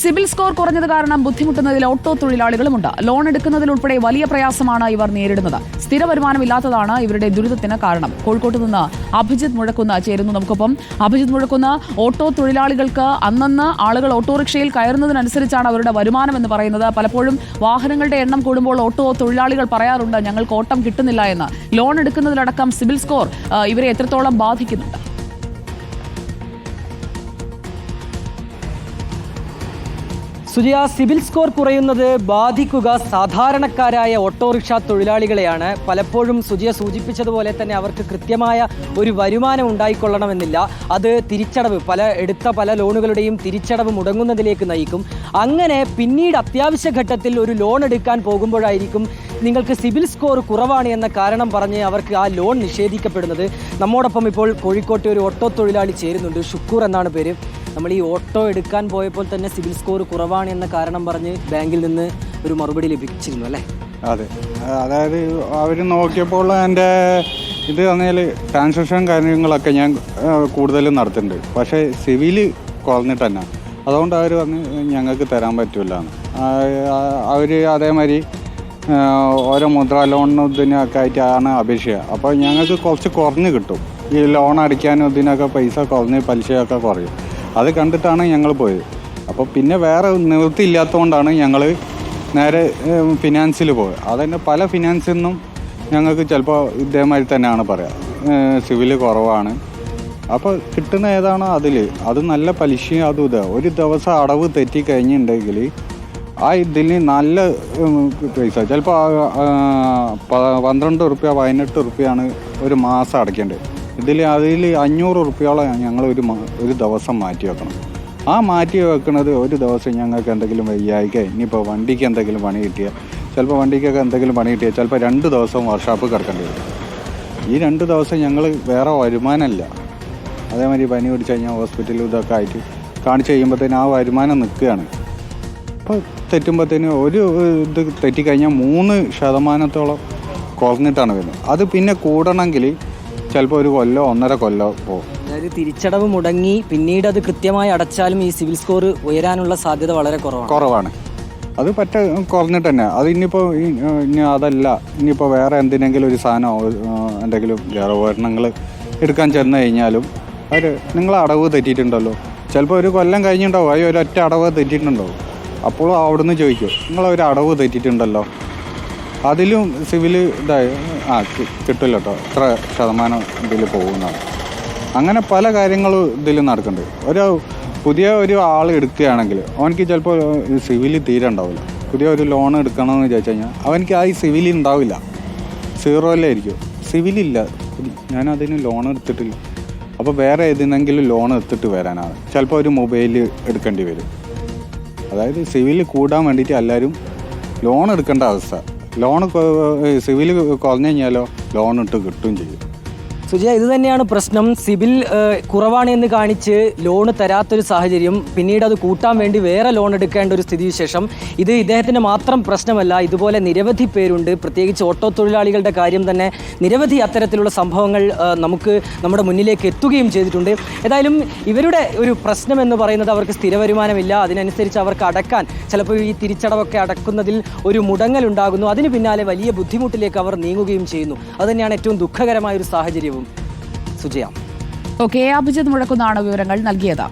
CIBIL score കുറഞ്ഞത് കാരണം ബുദ്ധിമുട്ടുന്നതിൽ auto തൊഴിലാളികളുമുണ്ട്. Loan എടുക്കുന്നതിലുൾപ്പെടെ വലിയ പ്രയാസമാണ് ഇവർ നേരിടുന്നത്. സ്ഥിര വരുമാനമില്ലാത്തതാണ് ഇവരുടെ ദുരിതത്തിന് കാരണം. കോഴിക്കോട്ട് നിന്ന് അഭിജിത്ത് മുഴക്കുന്ന ചേരുന്നു നമുക്കൊപ്പം. അഭിജിത്ത് മുഴക്കുന്ന ഓട്ടോ തൊഴിലാളികൾക്ക് അന്നന്ന് ആളുകൾ ഓട്ടോറിക്ഷയിൽ കയറുന്നതിനനുസരിച്ചാണ് അവരുടെ വരുമാനം എന്ന് പറയുന്നത്. പലപ്പോഴും വാഹനങ്ങളുടെ എണ്ണം കൂടുമ്പോൾ ഓട്ടോ തൊഴിലാളികൾ പറയാറുണ്ട് ഞങ്ങൾക്ക് ഓട്ടം കിട്ടുന്നില്ല എന്ന്. ലോൺ എടുക്കുന്നതിലടക്കം സിബിൽ സ്കോർ ഇവരെ എത്രത്തോളം ബാധിക്കുന്നുണ്ട്? സുജിയ സിവിൽ സ്കോർ കുറയുന്നത് ബാധിക്കുക സാധാരണക്കാരായ ഓട്ടോറിക്ഷ തൊഴിലാളികളെയാണ്. പലപ്പോഴും സുജിയ സൂചിപ്പിച്ചതുപോലെ തന്നെ അവർക്ക് കൃത്യമായ ഒരു വരുമാനം ഉണ്ടായിക്കൊള്ളണമെന്നില്ല. അത് തിരിച്ചടവ് പല എടുത്ത പല ലോണുകളുടെയും തിരിച്ചടവ് മുടങ്ങുന്നതിലേക്ക് നയിക്കും. അങ്ങനെ പിന്നീട് അത്യാവശ്യ ഘട്ടത്തിൽ ഒരു ലോൺ എടുക്കാൻ പോകുമ്പോഴായിരിക്കും നിങ്ങൾക്ക് സിവിൽ സ്കോർ കുറവാണ് എന്ന കാരണം പറഞ്ഞ് അവർക്ക് ആ ലോൺ നിഷേധിക്കപ്പെടുന്നത്. നമ്മോടൊപ്പം ഇപ്പോൾ കോഴിക്കോട്ടെ ഒരു ഓട്ടോ തൊഴിലാളി ചേരുന്നുണ്ട്. ഷുക്കൂർ എന്നാണ് പേര്. നമ്മൾ ഈ ഓട്ടോ എടുക്കാൻ പോയപ്പോൾ തന്നെ സിവിൽ സ്കോർ കുറവാണ് എന്ന കാരണം പറഞ്ഞ് ബാങ്കിൽ നിന്ന് ഒരു മറുപടി ലഭിച്ചിരുന്നു അല്ലേ? അതെ. അതായത് അവർ നോക്കിയപ്പോൾ എന്റെ ഇത് തന്നാൽ ട്രാൻസാക്ഷൻ കാര്യങ്ങളൊക്കെ ഞാൻ കൂടുതലും നടത്തുന്നുണ്ട് പക്ഷേ സിവിൽ കുറഞ്ഞിട്ട് തന്നെ. അതുകൊണ്ട് അവർ വന്ന് ഞങ്ങൾക്ക് തരാൻ പറ്റില്ല അവർ അതേമാതിരി ഓരോ മുദ്ര ലോണിനും ഇതിനൊക്കെ ആയിട്ടാണ് അപേക്ഷ അപ്പോൾ ഞങ്ങൾക്ക് കുറച്ച് കുറഞ്ഞ് കിട്ടും. ഈ ലോൺ അടിക്കാനും ഇതിനൊക്കെ പൈസ കുറഞ്ഞ് പലിശയൊക്കെ കുറയും. അത് കണ്ടിട്ടാണ് ഞങ്ങൾ പോയത്. അപ്പോൾ പിന്നെ വേറെ നിവൃത്തി ഇല്ലാത്തതുകൊണ്ടാണ് ഞങ്ങൾ നേരെ ഫിനാൻസിൽ പോയത്. അതന്നെ പല ഫിനാൻസിൽ നിന്നും ഞങ്ങൾക്ക് ചിലപ്പോൾ ഇതേമാതിരി തന്നെയാണ് പറയുക സിവിൽ കുറവാണ്. അപ്പോൾ കിട്ടുന്ന ഏതാണോ അതിൽ അത് നല്ല പലിശയും അതും ഇത്. ഒരു ദിവസം അടവ് തെറ്റി കഴിഞ്ഞിട്ടുണ്ടെങ്കിൽ ആ ഇതിൽ നല്ല പൈസ. ചിലപ്പോൾ പന്ത്രണ്ട് റുപ്യ പതിനെട്ട് റുപ്യാണ് ഒരു മാസം അടയ്ക്കേണ്ടത്. ഇതിൽ അതിൽ അഞ്ഞൂറ് ഉറുപ്പ്യോളം ഞങ്ങൾ ഒരു ഒരു ദിവസം മാറ്റി വെക്കണം. ആ മാറ്റി വെക്കുന്നത് ഒരു ദിവസം ഞങ്ങൾക്ക് എന്തെങ്കിലും വയ്യായിക്കുക ഇനിയിപ്പോൾ വണ്ടിക്ക് എന്തെങ്കിലും പണി കിട്ടിയാൽ ചിലപ്പോൾ വണ്ടിക്കൊക്കെ എന്തെങ്കിലും പണി കിട്ടിയാൽ ചിലപ്പോൾ രണ്ട് ദിവസം വർക്ക്ഷോപ്പ് കിടക്കേണ്ടി വരും. ഈ രണ്ട് ദിവസം ഞങ്ങൾ വേറെ വരുമാനമല്ല അതേമാതിരി പനി പിടിച്ച് കഴിഞ്ഞാൽ ഹോസ്പിറ്റലിൽ ഇതൊക്കെ ആയിട്ട് കാണിച്ച് കഴിയുമ്പോഴത്തേന് ആ വരുമാനം നിൽക്കുകയാണ്. അപ്പോൾ തെറ്റുമ്പോഴത്തേന് ഒരു ഇത് തെറ്റിക്കഴിഞ്ഞാൽ മൂന്ന് ശതമാനത്തോളം കുറഞ്ഞിട്ടാണ് വരുന്നത്. അത് പിന്നെ കൂടണമെങ്കിൽ ചിലപ്പോൾ ഒരു കൊല്ലോ ഒന്നര കൊല്ലോ പോകും അതായത് തിരിച്ചടവ് മുടങ്ങി പിന്നീട് അത് കൃത്യമായി അടച്ചാലും ഈ സിവിൽ സ്കോർ ഉയരാനുള്ള സാധ്യത വളരെ കുറവാണ്. കുറവാണ്. അത് പറ്റ കുറഞ്ഞിട്ട് തന്നെ അത് ഇനിയിപ്പോൾ ഇനി അതല്ല. ഇനിയിപ്പോൾ വേറെ എന്തിനെങ്കിലും ഒരു സാധനമോ എന്തെങ്കിലും ഉപകരണങ്ങൾ എടുക്കാൻ ചെന്ന് കഴിഞ്ഞാലും അവർ നിങ്ങൾ അടവ് തെറ്റിയിട്ടുണ്ടല്ലോ. ചിലപ്പോൾ ഒരു കൊല്ലം കഴിഞ്ഞിട്ടുണ്ടാവും. അയ്യോ ഒരൊറ്റ അടവ് തെറ്റിയിട്ടുണ്ടാവും. അപ്പോൾ അവിടുന്ന് ചോദിക്കും ഒരു അടവ് തെറ്റിയിട്ടുണ്ടല്ലോ. അതിലും സിവിൽ ഇതായി. ആ കിട്ടില്ല കേട്ടോ ഇത്ര ശതമാനം ഇതിൽ പോകുന്നതാണ്. അങ്ങനെ പല കാര്യങ്ങളും ഇതിൽ നടക്കുന്നുണ്ട് ഒരു പുതിയ ഒരു ആൾ എടുക്കുകയാണെങ്കിൽ അവനക്ക് ചിലപ്പോൾ സിവിൽ തീരെ ഉണ്ടാവില്ല. പുതിയ ഒരു ലോൺ എടുക്കണമെന്ന് വിചാരിച്ചു കഴിഞ്ഞാൽ അവനക്ക് ആ സിവിൽ ഉണ്ടാവില്ല. സീറോയിലായിരിക്കും സിവിലില്ല ഞാൻ അതിന് ലോൺ എടുത്തിട്ടില്ല. അപ്പോൾ വേറെ ഏതിനെങ്കിലും ലോൺ എടുത്തിട്ട് വരാനാണ്. ചിലപ്പോൾ ഒരു മൊബൈൽ എടുക്കേണ്ടി വരും. അതായത് സിവിൽ കൂടാൻ വേണ്ടിയിട്ട് എല്ലാവരും ലോൺ എടുക്കേണ്ട അവസ്ഥ. ലോൺ സിവിൽ കുറഞ്ഞു കഴിഞ്ഞാലോ ലോൺ ഇട്ട് കിട്ടുകയും ചെയ്യും സുജയ ഇത് തന്നെയാണ് പ്രശ്നം. സിബിൽ കുറവാണ് എന്ന് കാണിച്ച് ലോൺ തരാത്തൊരു സാഹചര്യം. പിന്നീട് അത് കൂട്ടാൻ വേണ്ടി വേറെ ലോൺ എടുക്കേണ്ട ഒരു സ്ഥിതിവിശേഷം. ഇത് ഇദ്ദേഹത്തിന്റെ മാത്രം പ്രശ്നമല്ല ഇതുപോലെ നിരവധി പേരുണ്ട്. പ്രത്യേകിച്ച് ഓട്ടോ തൊഴിലാളികളുടെ കാര്യം തന്നെ നിരവധി അത്തരത്തിലുള്ള സംഭവങ്ങൾ നമുക്ക് നമ്മുടെ മുന്നിലേക്ക് എത്തുകയും ചെയ്തിട്ടുണ്ട്. ഏതായാലും ഇവരുടെ ഒരു പ്രശ്നം എന്ന് പറയുന്നത് അവർക്ക് സ്ഥിര വരുമാനമില്ല. അതിനനുസരിച്ച് അവർക്ക് അടക്കാൻ ചിലപ്പോൾ ഈ തിരിച്ചടവൊക്കെ അടക്കുന്നതിൽ ഒരു മുടങ്ങൽ ഉണ്ടാകുന്നു അതിന് പിന്നാലെ വലിയ ബുദ്ധിമുട്ടിലേക്ക് അവർ നീങ്ങുകയും ചെയ്യുന്നു. അതുതന്നെയാണ് ഏറ്റവും ദുഃഖകരമായ ഒരു സാഹചര്യവും. സുജയ. ഓക്കെ അഭിജിത് മുഴക്കുന്നാണ് വിവരങ്ങൾ നൽകിയത്.